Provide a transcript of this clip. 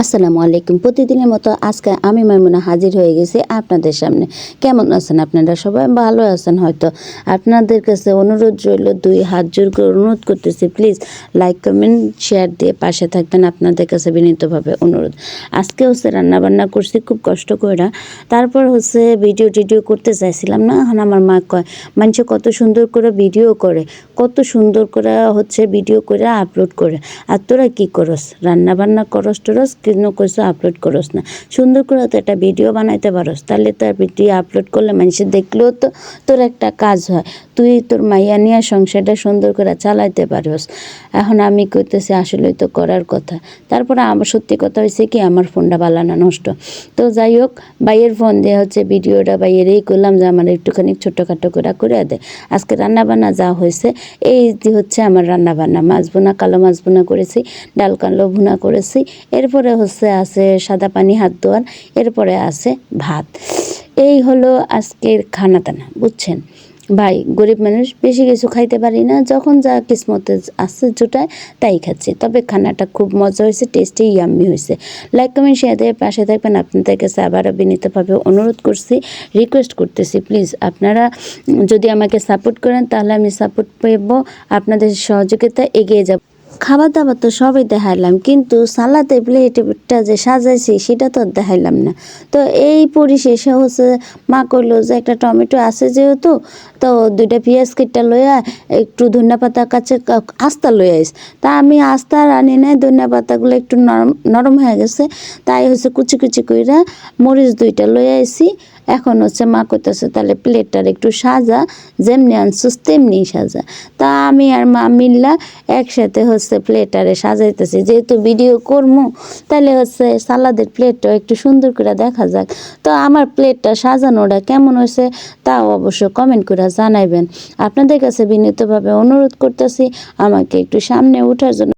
আসসালামু আলাইকুম। প্রতিদিনের মতো আজকে আমি মাইমুনা হাজির হয়ে গেছি আপনাদের সামনে। কেমন আছেন আপনারা? সবাই ভালো আছেন হয়তো। আপনাদের কাছে অনুরোধ রইল, দুই হাত জোর করে অনুরোধ করতেছি, প্লিজ লাইক, কমেন্ট, শেয়ার দিয়ে পাশে থাকবেন আপনাদের কাছে বিনীতভাবে অনুরোধ। আজকে হচ্ছে রান্নাবান্না করছি খুব কষ্ট করে তারপর হচ্ছে ভিডিও টিডিও করতে চাইছিলাম না, এখন আমার মা কয় মানুষ কত সুন্দর করে ভিডিও করে, কত সুন্দর করে হচ্ছে ভিডিও করে আপলোড করে। আর তোরা কী করস? রান্নাবান্না করস টরস কিন্তু কিছু আপলোড করস না। সুন্দর করে তো একটা ভিডিও বানাইতে পারস, তাহলে তো ভিডিও আপলোড করলে মানুষের দেখলেও তো তোর একটা কাজ হয়। তুই তোর মাইয়া নিয়ে সংসারটা সুন্দর করে চালাইতে পারস। এখন আমি কইতেছি আসলে তো করার কথা। তারপরে আমার সত্যি কথা হয়েছে কি, আমার ফোনটা বালানা নষ্ট। তো যাই হোক বাইয়ের ফোন দিয়ে হচ্ছে ভিডিওটা বাইয়েরই করলাম, যে আমার একটুখানি ছোটোখাটো করে করে দে। আজকে রান্নাবান্না যা হয়েছে এই হচ্ছে আমার রান্নাবান্না। মাছ বোনা কালো মাছ বোনা করেছি, ডাল কালো ভুনা করেছি। এরপরে হচ্ছে আছে সাদা পানি, হাত ধোয়ার, এরপরে আছে ভাত। এই হলো আজকের খানা দানা বুঝছেন? ভাই, গরিব মানুষ, বেশি কিছু খাইতে পারি না, যখন যা কিসমতে আছে জোটায় তাই খাচ্ছি। তবে খানাটা খুব মজা হয়েছে টেস্টি ইয়াম্মি হয়েছে। লাইক কমেন্ট শেয়ার দিয়ে পাশে থাকবেন। আপনাদের কাছে আবারও বিনীতভাবে অনুরোধ করছি রিকোয়েস্ট করতেছি। প্লিজ আপনারা যদি আমাকে সাপোর্ট করেন, তাহলে আমি সাপোর্ট পেব, আপনাদের সহযোগিতা এগিয়ে যাব। খাবার দাবার তো সবই দেখাইলাম, কিন্তু সালাতে প্লেটটা যে সাজাইছি সেটা তো দেখাইলাম না। তো এই পরিশেষে হচ্ছে মা কইলো যে একটা টমেটো আছে যেহেতু, তো দুইটা পেঁয়াজ কেটটা লইয়া একটু ধনিয়া পাতা কাছে আস্তা লই আইস। তা আমি আস্তা আনি নাই, ধনিয়া পাতাগুলো একটু নরম নরম হয়ে গেছে, তাই হচ্ছে কুচি কুচি কইরা মরিচ দুইটা লই আইছি। এখন হচ্ছে মা কইতেছে, তাহলে প্লেটটার একটু সাজা, যেমনি আনছিস তেমনি সাজা। তা আমি আর মা মিল্লা একসাথে হচ্ছে প্লেটারে সাজাইতেছি। যেহেতু ভিডিও করব তাহলে হচ্ছে সালাদের প্লেটটা একটু সুন্দর করে দেখা যাক। তো আমার প্লেটটা সাজানোটা কেমন হয়েছে, তাও অবশ্য কমেন্ট করে জানাইবেন। আপনাদের কাছে বিনীতভাবে অনুরোধ করতেছি, আমাকে একটু সামনে ওঠার জন্য